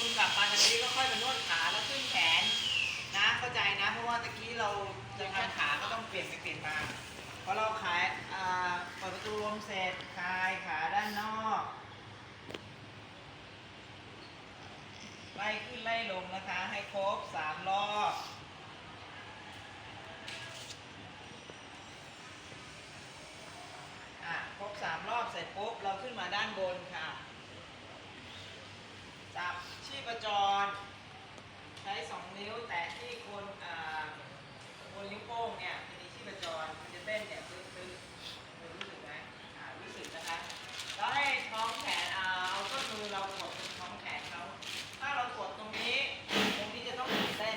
คุณกลับมาทางนี้ก็ค่อยมานวดขาแล้วขึ้นแขนนะเข้าใจนะ เพราะว่าตะกี้เราจะทำขาก็ต้องเปลี่ยนไปเปลี่ยนมาพอเราขายอ่าเปิดประตูลมเสร็จคลายขาด้านนอกไล่ขึ้นไล่ลงนะคะ ให้ครบสามรอบอะครบสามรอบเสร็จปุ๊บเราขึ้นมาด้านบนค่ะ ชีพจร ใช้สองนิ้วแตะที่คนอ่าคนนิ้วโป้งเนี่ยมันมีชีพจรมันจะเต้นเนี่ยตึ๊ดตึ๊ดคุณรู้สึกไหมอ่ารู้สึกนะคะ แล้วให้ท้องแขนอ่าเอาต้นมือเรากดตรงท้องแขนเขาถ้าเรากดตรงนี้ ตรงนี้จะต้องหยุดเต้น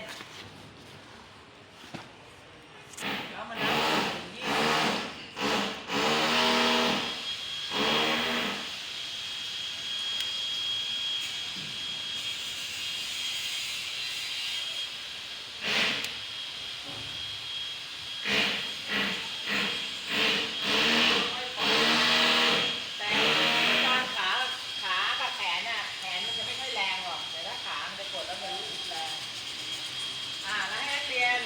แล้วมันนับถึงยี่สิบ ไม่ปล่อยแต่ตอนขาขากับแขนน่ะแขนมันจะไม่ค่อยแรงหรอก แต่ถ้าขา มันจะกดแล้วมันรู้สึกแรง อ่าแล้วให้นักเรียน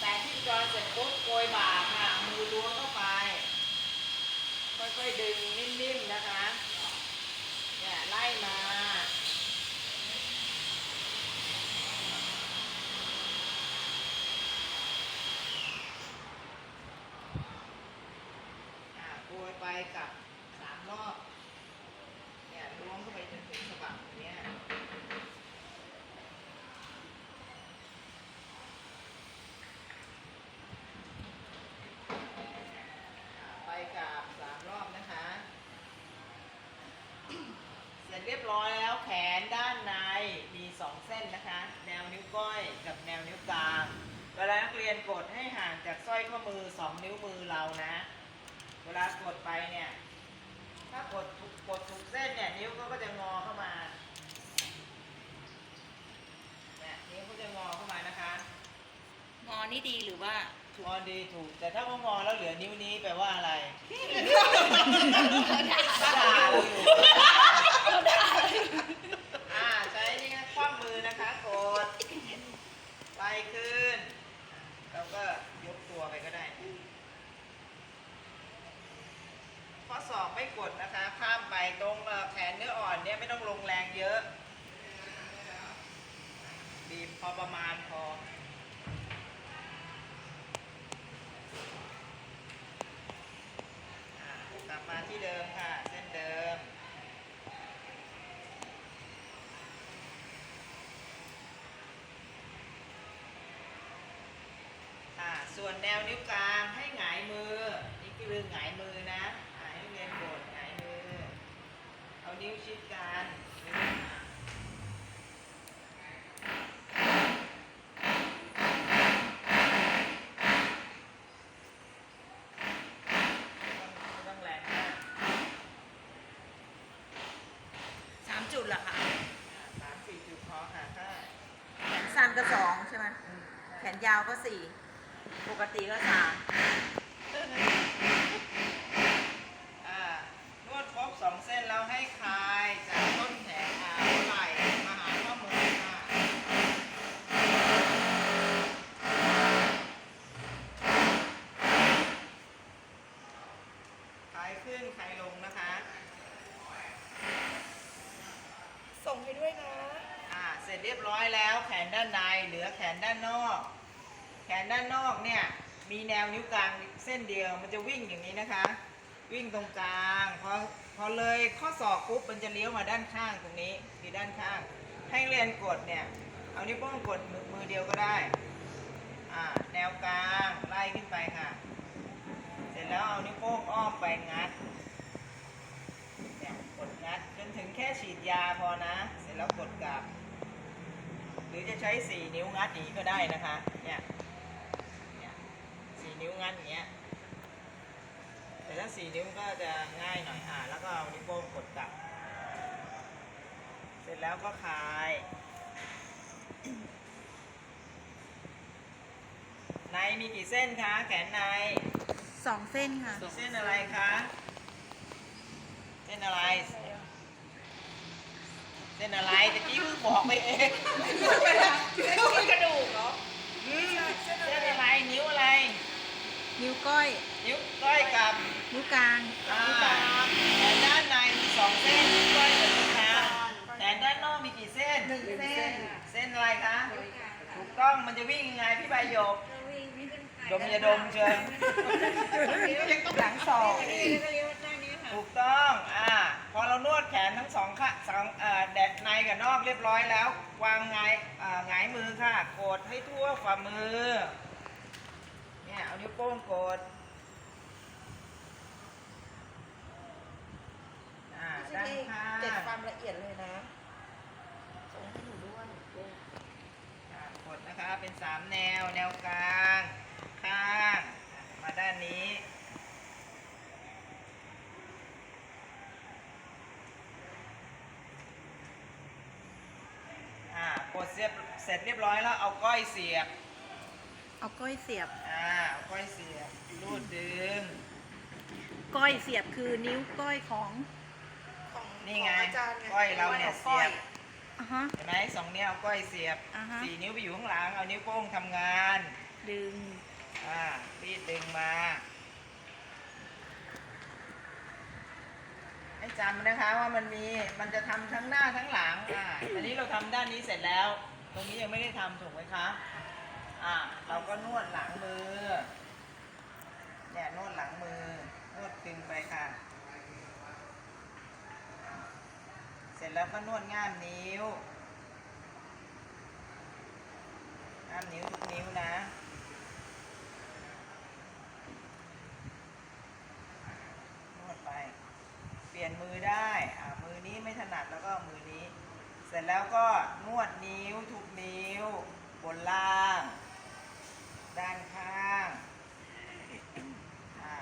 แต่ที่จอเสร็จปุ๊บโกยบ่าค่ะ มือล้วงเข้าไป ค่อยๆดึงนิ่มๆนะคะ เนี่ยไล่มา อ่าโกย ไปกับสามรอบ เนี่ยล้วงเข้าไปจนถึงสะบักเนี้ยไปกับสามรอบนะคะ เสร็จเรียบร้อยแล้วแขนด้านในมีสองเส้นนะคะ แนวนิ้วก้อยกับแนวนิ้วกลางเวลานักเรียนกดให้ห่างจากสร้อยข้อมือสองนิ้วมือเรานะ เวลากดไปเนี่ย ถ้ากดถูกกดถูกเส้นเนี่ยนิ้วเขาก็จะงอเข้ามาเนี่ยนิ้วเขาจะงอเข้ามานะคะงอนี่ดีหรือว่างอดีถูก แต่ถ้าเขางอแล้วเหลือนิ้วนี้แปลว่าอะไรก็ด่าเราอยู่อ่าใช้นี่นะคว่ำมือนะคะกดไปขึ้นเราก็ยกตัวไปก็ได้ ข้อศอกไม่กดนะคะ ข้ามไปตรงเอ่อแขนเนื้ออ่อนเนี่ยไม่ต้องลงแรงเยอะ บีบพอประมาณพอ กลับมาที่เดิมค่ะ เส้นเดิมอ่าส่วนแนวนิ้วกลางให้หงายมือ นี่คือหงายมือนะหงายให้เรียนกดหงายมือ เอานิ้วชิดกันนิ้วไม่ต้องแรงมาก สามจุดเหรอคะ อ่าสามสี่จุดพอค่ะถ้า แขนสั้นก็สองใช่ไหม อืม แขนยาวก็สี่ ปกติก็สาม อ่านวดครบสองเส้นแล้วให้คลายจากต้นแขนอ่าไหล่มาหาข้อมือค่ะ คลายขึ้นคลายลงนะคะ ส่งให้ด้วยนะ อ่า เสร็จเรียบร้อย แล้วแขนด้านในเหลือแขนด้านนอก แขนด้านนอกเนี่ยมีแนวนิ้วกลางเส้นเดียวมันจะวิ่งอย่างนี้นะคะ วิ่งตรงกลางพอพอเลยข้อศอกปุ๊บมันจะเลี้ยวมาด้านข้างตรงนี้คือด้านข้างให้เรียนกดเนี่ยเอานิ้วโป้งกดมือมือเดียวก็ได้อ่าแนวกลางไล่ขึ้นไปค่ะ เสร็จแล้วเอานิ้วโป้งอ้อมไปงัดเนี่ยกดงัดจนถึงแค่ฉีดยาพอนะ เสร็จแล้วกดกลับ รือจะใช้สี่นิ้วงัดอย่างนี้ก็ได้นะคะเนี่ยเนี่ยสี่นิ้วงัดอย่างเงี้ยแต่ถ้าสี่นิ้วก็จะง่ายหน่อยอ่าแล้วก็เอานิ้วโป้งกดกลับ เสร็จแล้วก็คลายในมีกี่เส้นคะ แขนในสองเส้นค่ะ เส้นอะไรคะ เส้นอะไร เส้นอะไรตะกี้เพิ่งบอกไปเองกระดูกเหรออืมเส้นอะไรนิ้วอะไร นิ้วก้อย นิ้วก้อยกับนิ้วกลางอ่าแขนด้านในมีสองเส้นนิ้วก้อยกับนิ้วกลางแขนด้านนอกมีกี่เส้นหนึ่งเส้น เส้นอะไรคะถูกต้องมันจะวิ่งยังไงพี่ใบหยกดมยาดมเชิญหลังสอง ถูกต้องอ่าพอเรานวดแขนทั้งสองข้างสองเอ่อแดดในกับนอกเรียบร้อยแล้ววางไงาอ่าหงายมือค่ะ กดให้ทั่วฝ่ามือเนี่ยเอานิ้วโป้งกดอ่าด้านข้างเจ็ดความละเอียดเลยนะส่งให้หนูด้วยอ่ากดนะคะเป็นสามแนวแนวกลาง ข้างมาด้านนี้ อ่ากดเสียบเสร็จเรียบร้อยแล้วเอาก้อยเสียบ เอาก้อยเสียบ อ่าเอาก้อยเสียบรูดดึง ก้อยเสียบคือนิ้วก้อยของนี่ไงก้อยเราเนี่ยเสียบ อะฮะ เห็นไหมสองนิ้วเอาก้อยเสียบอ่าฮะ สี่นิ้วไปอยู่ข้างหลังเอานิ้วโป้งทำงาน ดึง อ่ารีดดึงมา ให้จำนะคะว่ามันมีมันจะทำทั้งหน้าทั้งหลังอ่าอันนี้เราทำด้านนี้เสร็จแล้ว ตรงนี้ยังไม่ได้ทำถูกไหมคะอ่าเราก็นวดหลังมือเนี่ยนวดหลังมือนวดตึงไปค่ะ เสร็จแล้วก็นวดง่ามนิ้วง่ามนิ้วทุกนิ้วนะ นวดไป เปลี่ยนมื อได้อ่ามือนี้ไม่ถนัดแล้วก็เอามือนี้ เสร็จแล้วก็นวดนิ้วทุกนิ้ว บนล่าง ด้านข้างอ่า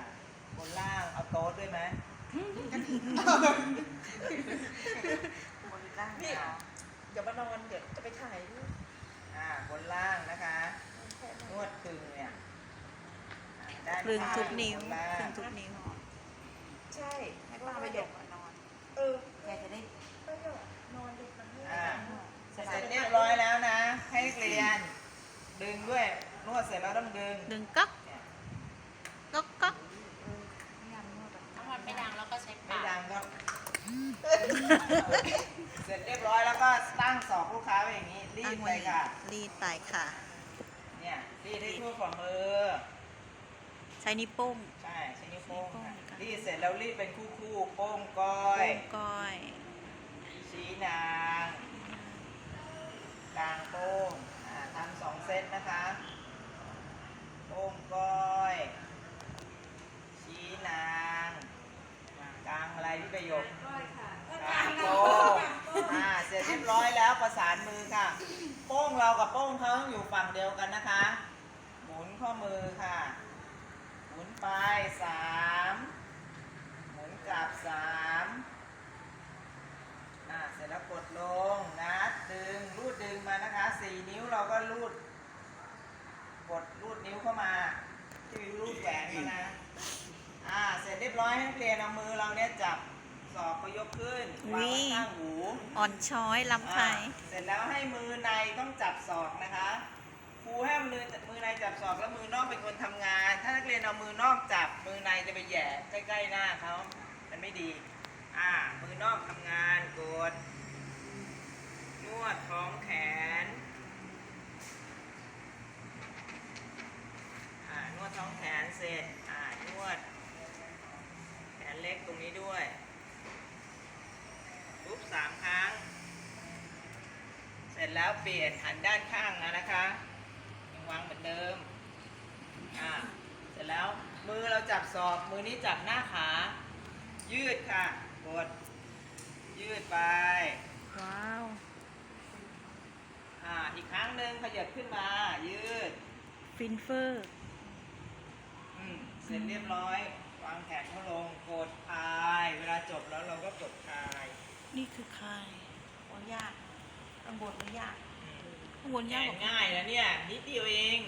บนล่างเอาโต๊ะด้วยไหมบนล่างนี่เดี๋ยวมานอนเดี๋ยวจะไปถ่ายรูปอ่าบนล่างนะคะ นวดตึงเนี่ยอ่าด้านคลึงข้างทุกนิ้วบล่า คลึงงทุกนิ้ว ใช่ให้ป้าไปหยก นอนเออแกจะได้ก็เดี๋ยวนอนดึกมันไม่อ่าได้เสร็จเรียบร้อยแล้วนะ ให้นักเรียน ดึงด้วยนวดเสร็จแล้วต้องดึง ดึงก๊อกเนี่ยก๊อกก๊อกถ้ามันไม่ดังแล้วก็ใช้ไม่ปากดังก็ เสร็จเรียบร้อยแล้วก็ตั้งศอกลูกค้าไว้อย่างนี้ รีดไปค่ะ รีดไปค่ะ เนี่ยรีดให้ทั่วฝ่ามือ ใช้นิ้วโป้ง ใช่ใช้นิ้วโป้งค่ะนิ้วโป้งค่ะ รีดเสร็จแล้วรีดเป็นคู่คู่ๆโป้งก้อโป้ยงก้อยชี้นางกลางโป้งอ่าทำสองเซตนะคะโป้งก้อย ชี้นางกลางอะไรพี่ประโยคกลางโป้งอ่าเสร็จเรียบร้อยแล้วประสานมือค่ะ โป้งเรากับโป้งเขาต้องอยู่ฝั่งเดียวกันนะคะ หมุนข้อมือค่ะ หมุนไปสามหมุนกลับสามอ่าเสร็จแล้วกดลงนะดึงรูดดึงมานะคะสี่นิ้วเราก็รูด กดรูดนิ้วเข้ามา ที่รูดแหวนมานะ อ่า เสร็จเรียบร้อยให้นักเรียนเอามือเราเนี่ยจับศอกก็ยกขึ้นวางไว้ ข้างหูอ่อนช้อยลำไทอ่ายเสร็จแล้วให้มือในต้องจับศอกนะคะครูให้มือมือในจับศอกแล้วมือนอกเป็นคนทำงาน ถ้านักเรียนเอามือนอกจับมือในจะไปแหย่ใกล้ๆหน้าเขามันไม่ดี อ่า มือนอกทำงานกดนวดท้องแขนอ่านวดท้องแขนเสร็จอ่านวด แขนเล็กตรงนี้ด้วยปุ๊บ สามครั้ง เสร็จแล้วเปลี่ยนหันด้านข้างนะนะคะยังวางเหมือนเดิมอ่าเสร็จแล้วมือเราจับศอกมือนี้จับหน้าขา ยืดค่ะ กด ยืดไป ว้าวอ่าอีกครั้งหนึ่งขยับขึ้นมา ยืด ฟินเฟอร์ อืม เสร็จเรียบร้อย วางแขนเขาลง กดคลาย เวลาจบแล้วเราก็กดคลาย นี่คือใครโอ้ยากข้างบนไม่ยากอืมข้างบนยากกว่าง่ายๆนะเนี่ยนิดเดียวเอง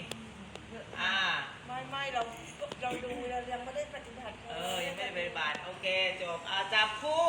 อ่า ไม่ไม่เราเราดูเรายังไม่ได้ปฏิบัติ เออ ยังไม่ได้ปฏิบัติ โอเค จบอ่าจับคู่